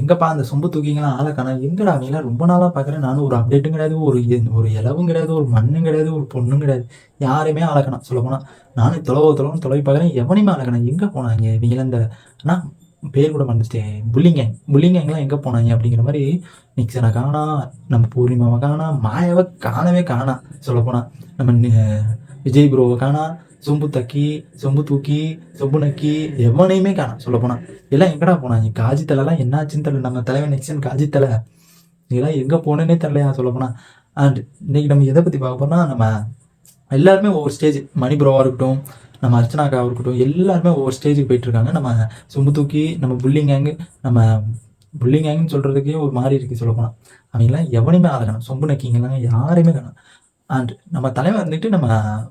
எங்கப்பா அந்த சொம்பு தூக்கிங்களாம் ஆளை காணா? எங்கடா அவங்களாம் ரொம்ப நாளாக பார்க்குறேன். நானும் ஒரு அப்டேட்டும் கிடையாது ஒரு ஒரு இலவும் கிடையாது ஒரு மண்ணும் கிடையாது ஒரு பொண்ணும் கிடையாது. யாரையுமே அழக்கணும் சொல்ல போனால் நானும் தொலைவோ தொலைவும் தொலைவி பார்க்குறேன். எவனையுமே அழக்கணும் எங்கே போனாங்க இவங்களாம் இந்த ஆனால் பேர் கூட மறந்துட்டேன். புள்ளிங்க புள்ளிங்கெல்லாம் எங்கே போனாங்க அப்படிங்கிற மாதிரி நிக்சனை காணா நம்ம பூர்ணிமாவை காணா மாயாவை காணவே காணா சொல்ல போனால் நம்ம விஜய் ப்ரோவை காணா சொம்பு தக்கி சொம்பு தூக்கி சொம்பு நக்கி எவனையுமே காணும் சொல்ல போனா எல்லாம் எங்கடா போனாங்க காஜி தலைலாம் என்னாச்சுன்னு தெரியல. நம்ம தலைவன் நெக்ஸ்ட் காஜி தலை. இதெல்லாம் எங்கே போனேன்னே தெரியலையா சொல்ல போனா அண்ட் இன்னைக்கு நம்ம எதை பற்றி பார்க்க போனால் நம்ம எல்லாருமே ஒவ்வொரு ஸ்டேஜ் மணி ப்ரோவாக இருக்கட்டும் நம்ம அர்ச்சனாக்காக இருக்கட்டும் எல்லாருமே ஒவ்வொரு ஸ்டேஜுக்கு போயிட்டுருக்காங்க நம்ம சொம்பு தூக்கி நம்ம புல்லிங் கேங்கு நம்ம புல்லிங் கேங்னு சொல்கிறதுக்கே ஒரு மாதிரி இருக்குது சொல்ல போனால் அவங்களாம் எவனையுமே ஆளக்கணும் சொம்பு நக்கிங்கெல்லாம் யாரையுமே காணும். அண்ட் நம்ம தலைவர் வந்துட்டு நம்ம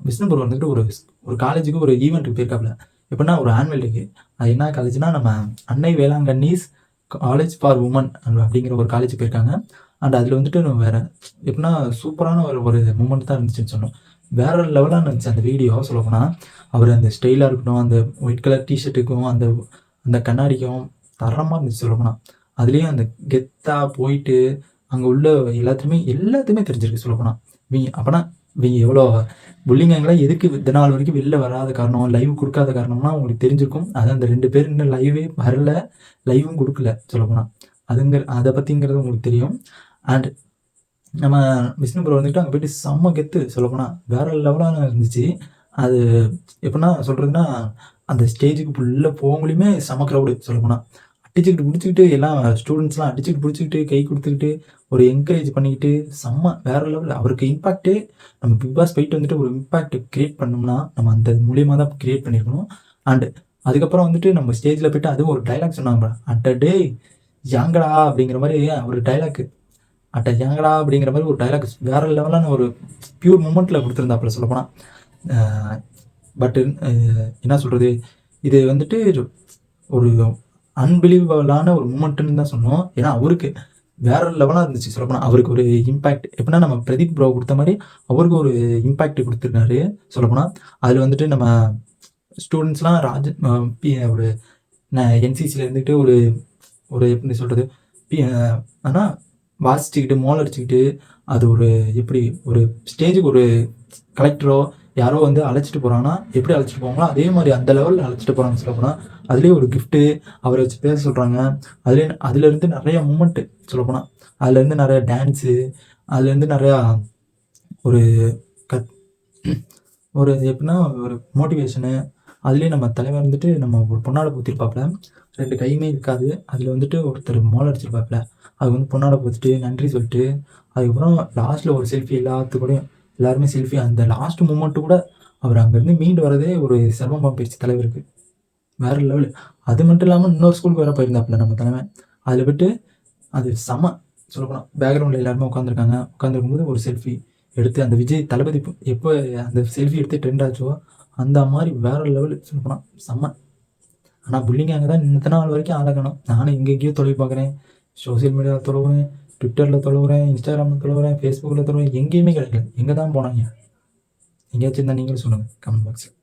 விஷ்ணுபுரம் வந்துட்டு ஒரு ஒரு காலேஜுக்கு ஒரு ஈவெண்ட்டுக்கு போயிருக்காப்புல. எப்படின்னா ஒரு ஆனுவல் டேக்கு அது என்ன காலேஜ்னா நம்ம அன்னை வேளாங்கண்ணிஸ் காலேஜ் ஃபார் உமன் அப்படிங்கிற ஒரு காலேஜ் போயிருக்காங்க. அண்ட் அதில் வந்துட்டு நம்ம வேறு எப்படின்னா சூப்பரான ஒரு ஒரு மூமெண்ட் தான் இருந்துச்சுன்னு சொன்னோம். வேற லெவலாக இருந்துச்சு அந்த வீடியோ சொல்லப்போனால் அவர் அந்த ஸ்டைலாக இருக்கட்டும் அந்த ஒயிட் கலர் டிஷர்ட்டுக்கும் அந்த அந்த கண்ணாடிக்கும் தரமாக இருந்துச்சு சொல்லப்போனால் அதுலேயும் அந்த கெத்தாக போயிட்டு அங்கே உள்ள எல்லாத்தையுமே எல்லாத்தையுமே தெரிஞ்சிருக்கு சொல்லப்போனால் இவங்க அப்போனா இவங்க எவ்வளோ புள்ளிங்கெல்லாம் எதுக்கு இந்த நாள் வரைக்கும் வெளில வராத காரணம் லைவ் கொடுக்காத காரணம்னா உங்களுக்கு தெரிஞ்சிருக்கும். அது அந்த ரெண்டு பேர் இன்னும் லைவே வரல லைவும் கொடுக்கல சொல்லப்போனால் அதுங்க அதை பற்றிங்கிறது உங்களுக்கு தெரியும். அண்ட் நம்ம விஷ்ணுபுரம் வந்துட்டு அங்கே போயிட்டு செம்ம கெத்து சொல்லப்போனால் வேற லெவலாக இருந்துச்சு. அது எப்படின்னா சொல்கிறதுன்னா அந்த ஸ்டேஜுக்கு ஃபுல்லாக போகலையுமே செம க்ரௌடு சொல்லப்போனால் அடிச்சுக்கிட்டு பிடிச்சிக்கிட்டு எல்லாம் ஸ்டூடெண்ட்ஸ்லாம் அடிச்சுக்கிட்டு பிடிச்சிக்கிட்டு கை கொடுத்துக்கிட்டு ஒரு என்கரேஜ் பண்ணிக்கிட்டு செம்ம வேற லெவலில் அவருக்கு இம்பாக்ட்டு நம்ம பிக் பாஸ் போயிட்டு வந்துட்டு ஒரு இம்பாக்ட் கிரியேட் பண்ணோம்னா நம்ம அந்த மூலியமாக தான் கிரியேட் பண்ணியிருக்கணும் அண்டு அதுக்கப்புறம் வந்துட்டு நம்ம ஸ்டேஜில் போயிட்டு அதுவும் ஒரு டைலாக் சொன்னாங்க. அட்ட டே யாங்கடா அப்படிங்கிற மாதிரி ஒரு டைலாக்கு அட்ட யாங்கடா அப்படிங்கிற மாதிரி ஒரு டைலாக் வேற லெவலான ஒரு பியூர் மூமெண்ட்டில் கொடுத்துருந்தாப்புல சொல்லப்போனால் பட்டு என்ன சொல்கிறது இது வந்துட்டு ஒரு அன்பிலீவபிளான ஒரு மூமெண்ட்டுன்னு தான் சொன்னோம். ஏன்னா அவருக்கு வேற லெவலாக இருந்துச்சு சொல்லப்போனால் அவருக்கு ஒரு இம்பாக்ட் எப்படின்னா நம்ம பிரதீப் ப்ரோ கொடுத்த மாதிரி அவருக்கு ஒரு இம்பாக்ட் கொடுத்துருக்காரு சொல்லப்போனால் அதில் வந்துட்டு நம்ம ஸ்டூடெண்ட்ஸ்லாம் ராஜ பி ஒரு என்சிசியில் இருந்துக்கிட்டு ஒரு ஒரு எப்படி சொல்கிறது பி ஆனால் வாசிச்சுக்கிட்டு மோல் அடிச்சுக்கிட்டு அது ஒரு எப்படி ஒரு ஸ்டேஜுக்கு ஒரு கலெக்டரோ யாரோ வந்து அழைச்சிட்டு போகிறாங்கன்னா எப்படி அழைச்சிட்டு போவாங்களோ அதே மாதிரி அந்த லெவலில் அழைச்சிட்டு போகிறாங்க சொல்லப்போனால் அதுலேயே ஒரு கிஃப்ட்டு அவரை வச்சு பேச சொல்கிறாங்க அதுலேயே அதுலேருந்து நிறைய மூமெண்ட்டு சொல்லப்போனால் அதுலேருந்து நிறைய டான்ஸு அதுலேருந்து நிறையா ஒரு கத் ஒரு எப்படின்னா ஒரு மோட்டிவேஷனு அதுலேயே நம்ம தலைவர் வந்துட்டு நம்ம ஒரு பொன்னாடை பூத்திருப்பாப்புல. ரெண்டு கையுமே இருக்காது. அதில் வந்துட்டு ஒருத்தர் மோளை அடிச்சிருப்பாப்புல. அது வந்து பொன்னாடை பூத்துட்டு நன்றி சொல்லிட்டு அதுக்கப்புறம் லாஸ்ட்டில் ஒரு செல்ஃபி எல்லாத்துக்கூடையும் எல்லாருமே செல்ஃபி அந்த லாஸ்ட் மூமெண்ட்டு கூட அவர் அங்கேருந்து மீண்டு வரதே ஒரு சிரமமாக போயிடுச்சு தலைவருக்கு. வேற லெவலு அது மட்டும் இல்லாமல் இன்னொரு ஸ்கூலுக்கு வேறு போயிருந்தாப்புல நம்ம தலைமை அதில் விட்டு அது செம சொல்லப்போனால் பேக்ரவுண்டில் எல்லாருமே உட்காந்துருக்காங்க உட்காந்துருக்கும்போது ஒரு செல்ஃபி எடுத்து அந்த விஜய் தளபதி எப்போ அந்த செல்ஃபி எடுத்து ட்ரெண்ட் ஆச்சோ அந்த மாதிரி வேற லெவல் சொல்லப்போனால் செம்ம ஆனால் புள்ளிங்க அங்கே தான் இன்னத்த நாள் வரைக்கும் ஆளக்கணும் நானும் எங்கெங்கேயோ தொலைவி பார்க்குறேன். சோஷியல் மீடியாவில் தொலைவுறேன். ட்விட்டரில் தொழுகிறேன் இன்ஸ்டாகிராமில் தொழுகிறேன் ஃபேஸ்புக்கில் தொழுகிறேன் எங்கேயுமே கிடைக்கல. எங்கே தான் போனாங்க? எங்கேயாச்சும் இருந்தால் நீங்களும் சொல்லுங்கள் கமெண்ட் பாக்ஸில்